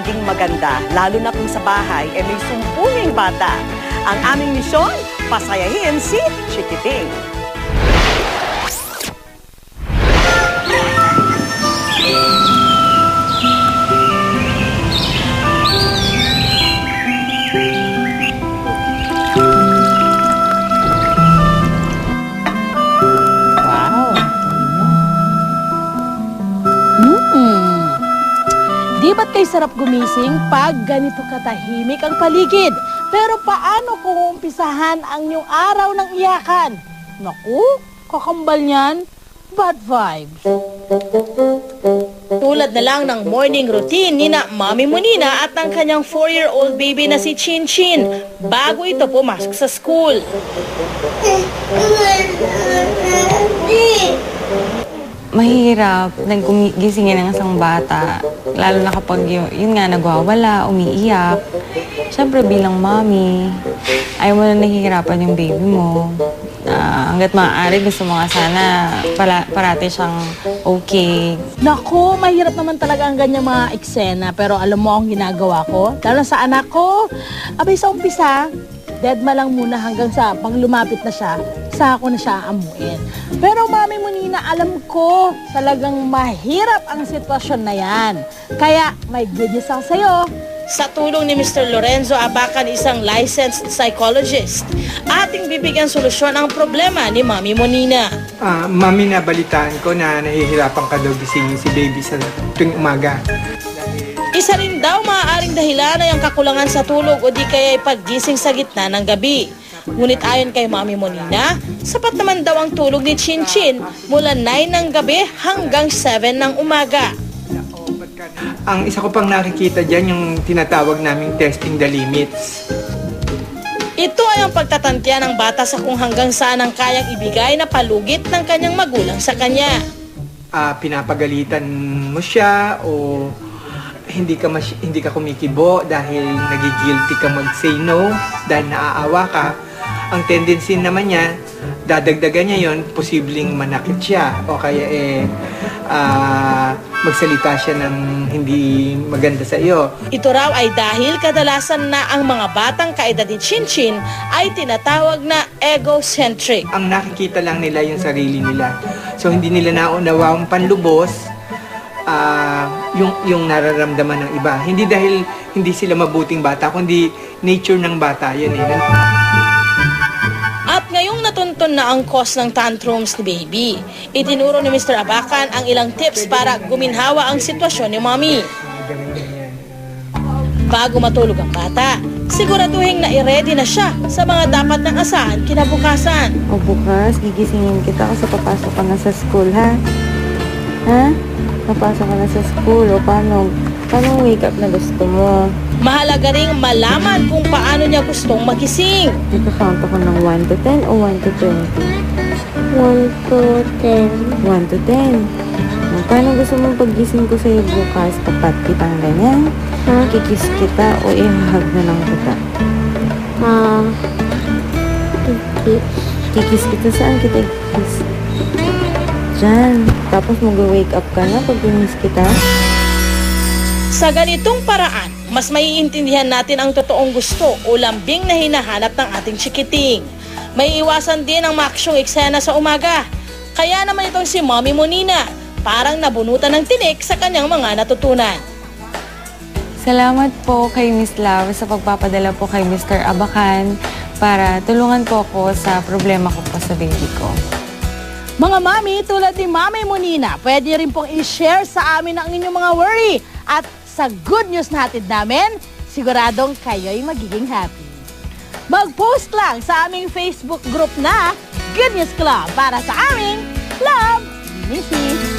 maging maganda, lalo na kung sa bahay ay may sumpunging bata. Ang aming misyon, pasayahin si Chikiting. Di ba't kay sarap gumising pag ganito katahimik ang paligid? Pero paano kung umpisahan ang inyong araw ng iyakan? Naku, kakambal niyan. Bad vibes. Tulad na lang ng morning routine ni na Mami Munina at ng kanyang 4-year-old baby na si Chin Chin bago ito pumasok sa school. mahirap naggisingin ng isang bata. Lalo na kapag yun, yun nga, nagwawala, umiiyak. Siyempre bilang mommy, ayaw mo na nahihirapan yung baby mo. Ah, hanggat maaari, gusto mo nga sana pala, parati siyang okay. Naku, mahirap naman talaga ang ganyan mga eksena. Pero alam mo ang ginagawa ko? Lalo sa anak ko, abay sa umpisa, deadma lang muna hanggang sa pag lumapit na siya, sa ako na siya amuin. Pero mami mo Nina, alam ko talagang mahirap ang sitwasyon na yan. Kaya may good news ako sa'yo. Sa tulong ni Mr. Lorenzo Abacan, isang licensed psychologist, ating bibigyan solusyon ang problema ni Mami Monina. Ah, mami, nabalitaan ko na nahihirapan ka daw gisingin si baby sa tuwing umaga. Isa rin daw maaaring dahilan ay ang kakulangan sa tulog o di kaya ay paggising sa gitna ng gabi. Ngunit ayon kay Mami Monina, sapat naman daw ang tulog ni Chin Chin mula 9 ng gabi hanggang 7 ng umaga. Ang isa ko pang nakikita dyan, yung tinatawag naming testing the limits. Ito ay ang pagtatantya ng bata sa kung hanggang saan ang kayang ibigay na palugit ng kanyang magulang sa kanya. Ah, pinapagalitan mo siya o hindi ka mas, hindi ka kumikibo dahil nagigilty ka mag-say no dahil naaawa ka. Ang tendency naman niya, dadagdagan niya yon posibleng manakit siya o kaya eh ah, magsalita siya ng hindi maganda sa iyo. Ito raw ay dahil kadalasan na ang mga batang kaedad ni Chin Chin ay tinatawag na egocentric. ang nakikita lang nila yung sarili nila. So hindi nila naunawa ang panlubos ah, yung yung nararamdaman ng iba. Hindi dahil hindi sila mabuting bata, kundi nature ng bata yun eh. At ngayong natuntun na ang cause ng tantrums ni baby, itinuro ni Mr. Abacan ang ilang tips para guminhawa ang sitwasyon ni mommy. Bago matulog ang bata, siguraduhin na i-ready na siya sa mga dapat nang asahan kinabukasan. O bukas, gigisingin kita kasi papasok ka na sa school, ha? Ha? Papasok ka na sa school. O paano? Paano wake up na gusto mo? Mahalaga ring malaman kung paano niya gustong magising. Ika-count ako ng 1 to 10 o 1 to 20? 1 to 10. 1 to 10. O, Paano gusto mo paggising ko sa'yo bukas? Tapat kitang ganyan? Ha? Kikis kita o ihahag na lang kita? Ah. Kikis. Kikis kita saan kita kikis? Diyan. Tapos mag-wake up ka na pag kinis kita? Sa ganitong paraan, mas maiintindihan natin ang totoong gusto o lambing na hinahanap ng ating chikiting. May iwasan din ang maksyong eksena sa umaga. Kaya naman itong si Mommy Monina, parang nabunutan ng tinik sa kanyang mga natutunan. Salamat po kay Miss Lau sa pagpapadala po kay Mr. Abacan para tulungan po ako sa problema ko po sa baby ko. Mga mami, tulad ni Mami Monina, pwede rin pong i-share sa amin ang inyong mga worry. At sa good news natin namin, siguradong kayo'y magiging happy. Mag-post lang sa aming Facebook group na Good News Club para sa aming Love Mrs.